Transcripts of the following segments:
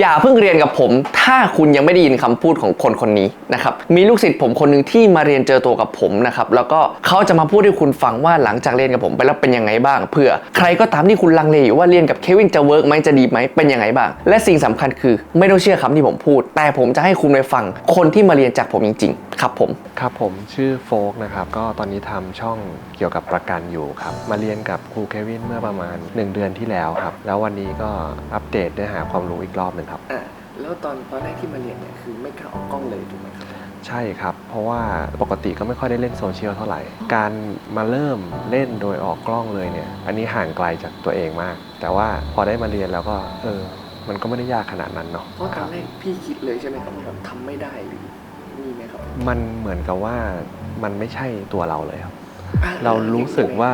อย่าเพิ่งเรียนกับผม ถ้าคุณยังไม่ได้ยินคำพูดของคนคนนี้นะครับมีลูกศิษย์ผมคนหนึ่งที่มาเรียนเจอตัวกับผมนะครับแล้วก็เขาจะมาพูดให้คุณฟังว่าหลังจากเรียนกับผมไปแล้วเป็นยังไงบ้างเพื่อใครก็ตามที่คุณลังเลอยู่ว่าเรียนกับเควินจะเวิร์กไหมจะดีไหมเป็นยังไงบ้าง และสิ่งสำคัญคือไม่ต้องเชื่อคำที่ผมพูด แต่ผมจะให้คุณไปฟังคนที่มาเรียนจากผมจริง ๆ ครับผมครับผมชื่อโฟกนะครับก็ตอนนี้ทำช่องเกี่ยวกับประกันอยู่ครับมาเรียนกับครูเควินเมื่อประมาณ 1 เดือนที่แล้วครับแล้ววันนี้ก็อัปเดตเนื้อหาความรู้อีกรอบหนึ่งครับ อ่าแล้วตอนตอนแรกที่มาเรียนเนี่ยคือไม่กล้าออกกล้องเลยถูกไหมครับ ใช่ครับ เพราะว่าปกติก็ไม่ค่อยได้เล่นโซเชียลเท่าไหร่ การมาเริ่มเล่นโดยออกกล้องเลยเนี่ย อันนี้ห่างไกลจากตัวเองมาก แต่ว่าพอได้มาเรียนแล้วก็ เออ มันก็ไม่ได้ยากขนาดนั้นเนาะเพราะตคอรันบ แรกพี่คิดเลยใช่ไหมครับว่าแบบทำไม่ได้หรือมีไหมครับมันเหมือนกับว่ามันไม่ใช่ตัวเราเลยครับ อ่เรารู้สึกว่า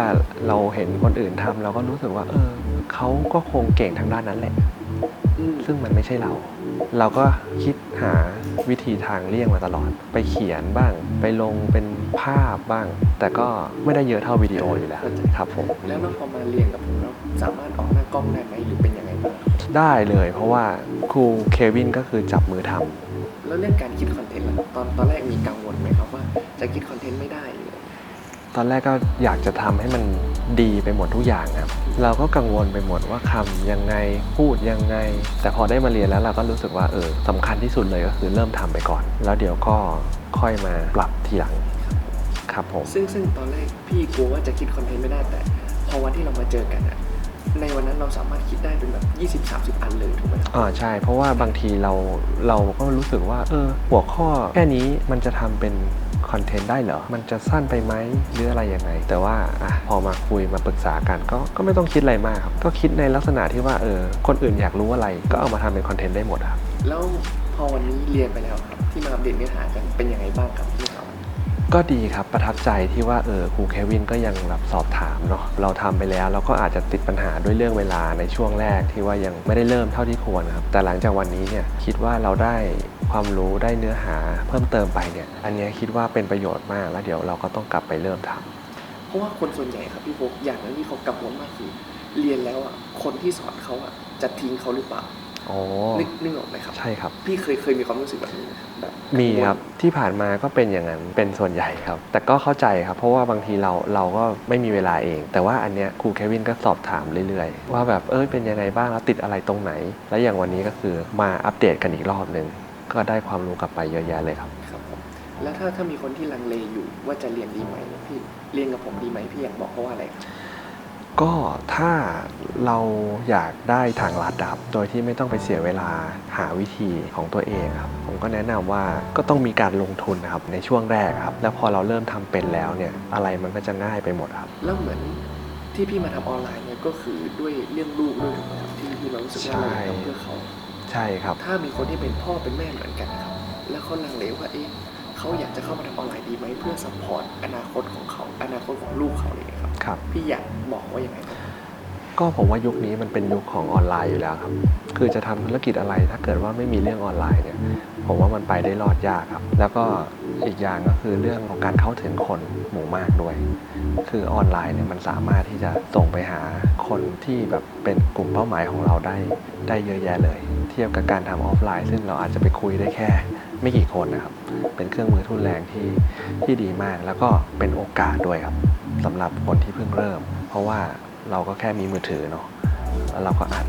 เราเห็นคนอื่นทำเราก็รู้สึกว่า เออเขาก็คงเก่งทางด้านนั้นแหละอืม ซึ่งมันไม่ใช่เรา เราก็คิดหาวิธีทางเลี่ยงมาตลอด ไปเขียนบ้าง ไปลงเป็นภาพบ้าง แต่ก็ไม่ได้เยอะเท่าวิดีโออยู่แล้วครับผมแล้วเราพอมาเรียนกับผมแล้วสามารถออกหน้ากล้องได้ไหมหรือเป็นยังไงบ้างได้เลย เพราะว่าครูเควินก็คือจับมือทำแล้วเรื่องการคิดคอนเทนต์ล่ะตอนตอนแรกมีกังวลไหมครับว่าจะคิดคอนเทนต์ไม่ได้หรืออะไรตอนแรกก็อยากจะทำให้มัน ดีไปหมดทุกอย่างครับ เราก็กังวลไปหมดว่าคำยังไงพูดยังไง แต่พอได้มาเรียนแล้วเราก็รู้สึกว่าเออสำคัญที่สุดเลยก็คือเริ่มทำไปก่อน แล้วเดี๋ยวก็ค่อยมาปรับทีหลังครับผมซึ่งซึ่งตอนแรกพี่กลัวว่าจะคิดคอนเทนต์ไม่ได้แต่ พอวันที่เรามาเจอกันอะในวันนั้นเราสามารถคิดได้เป็นแบบ 20-30 อันเลยถูกไหมครับอ่าใช่ เพราะว่าบางทีเราเราก็รู้สึกว่าเออหัวข้อแค่นี้มันจะทำเป็น คอนเทนต์ได้เหรอ มันจะสั้นไปไหมหรืออะไรยังไง แต่ว่าอะพอมาคุยมาปรึกษากันก็ก็ไม่ต้องคิดอะไรมากครับ ก็คิดในลักษณะที่ว่าเออคนอื่นอยากรู้อะไร ก็เอามาทำเป็นคอนเทนต์ได้หมดครับแล้วพอวันนี้เรียนไปแล้วครับที่มาอัปเดตเนื้อหากันเป็นยังไงบ้างครับที่ ก็ดีครับประทับใจที่ว่าเออครูเควินก็ยังแบบสอบถามเนาะเราทำไปแล้วเราก็อาจจะติดปัญหาด้วยเรื่องเวลาในช่วงแรกที่ว่ายังไม่ได้เริ่มเท่าที่ควรครับแต่หลังจากวันนี้เนี่ยคิดว่าเราได้ความรู้ได้เนื้อหาเพิ่มเติมไปเนี่ยอันนี้คิดว่าเป็นประโยชน์มากแล้วเดี๋ยวเราก็ต้องกลับไปเริ่มทำเพราะว่าคนส่วนใหญ่ครับพี่โฟกอย่างนึงที่เขากังวลมากคือเรียนแล้วอะคนที่สอนเขาอะจะทิ้งเขาหรือเปล่า อ๋อ นึกนึกออกไหมครับ ใช่ครับ พี่เคยเคยมีความรู้สึกแบบนี้ไหมครับแบบมีครับที่ผ่านมาก็เป็นอย่างนั้นเป็นส่วนใหญ่ครับ แต่ก็เข้าใจครับ เพราะว่าบางทีเราเราก็ไม่มีเวลาเอง แต่ว่าอันเนี้ยครูเควินก็สอบถามเรื่อยๆ ว่าแบบเอ้ยเป็นยังไงบ้างแล้วติดอะไรตรงไหน และอย่างวันนี้ก็คือมาอัปเดตกันอีกรอบหนึ่งก็ได้ความรู้กลับไปเยอะแยะเลยครับ ครับผมแล้วถ้าถ้ามีคนที่ลังเลอยู่ว่าจะเรียนดีไหมพี่เรียนกับผมดีไหมพี่อยากบอกเขาว่าอะไรครับ ก็ถ้าเราอยากได้ทางลัดดับ โดยที่ไม่ต้องไปเสียเวลาหาวิธีของตัวเองครับ ผมก็แนะนำว่าก็ต้องมีการลงทุนนะครับในช่วงแรกครับ แล้วพอเราเริ่มทำเป็นแล้วเนี่ยอะไรมันก็จะง่ายไปหมดครับ แล้วเหมือนที่พี่มาทำออนไลน์เนี่ยก็คือด้วยเรื่องลูกด้วยถูกไหมครับที่ที่เรารู้สึกว่าเราอยากทำเพื่อเขา ใช่ครับ ถ้ามีคนที่เป็นพ่อเป็นแม่เหมือนกันครับ แล้วเขาลังเลว่าเอ๊ะ เขาอยากจะเข้ามาทำออนไลน์ดีไหมเพื่อซัพพอร์ตอนาคตของเขาอนาคตของลูกเขาอะไรอย่างเลยครับครับ พี่อยากบอกว่ายังไงครับก็ผมว่ายุคนี้มันเป็นยุคของออนไลน์อยู่แล้วครับ คือจะทำธุรกิจอะไรถ้าเกิดว่าไม่มีเรื่องออนไลน์เนี่ย ผมว่ามันไปได้รอดยากครับ แล้วก็อีกอย่างก็คือเรื่องของการเข้าถึงคนหมู่มากด้วย คือออนไลน์เนี่ยมันสามารถที่จะส่งไปหาคนที่แบบเป็นกลุ่มเป้าหมายของเราได้ได้เยอะแยะเลย เทียบกับการทำออฟไลน์ ซึ่งเราอาจจะไปคุยได้แค่ไม่กี่คนนะครับ เป็นเครื่องมือทุนแรงที่ที่ดีมาก แล้วก็เป็นโอกาสด้วยครับสำหรับคนที่เพิ่งเริ่ม เพราะว่าเราก็แค่มีมือถือเนาะแล้วเราก็อัด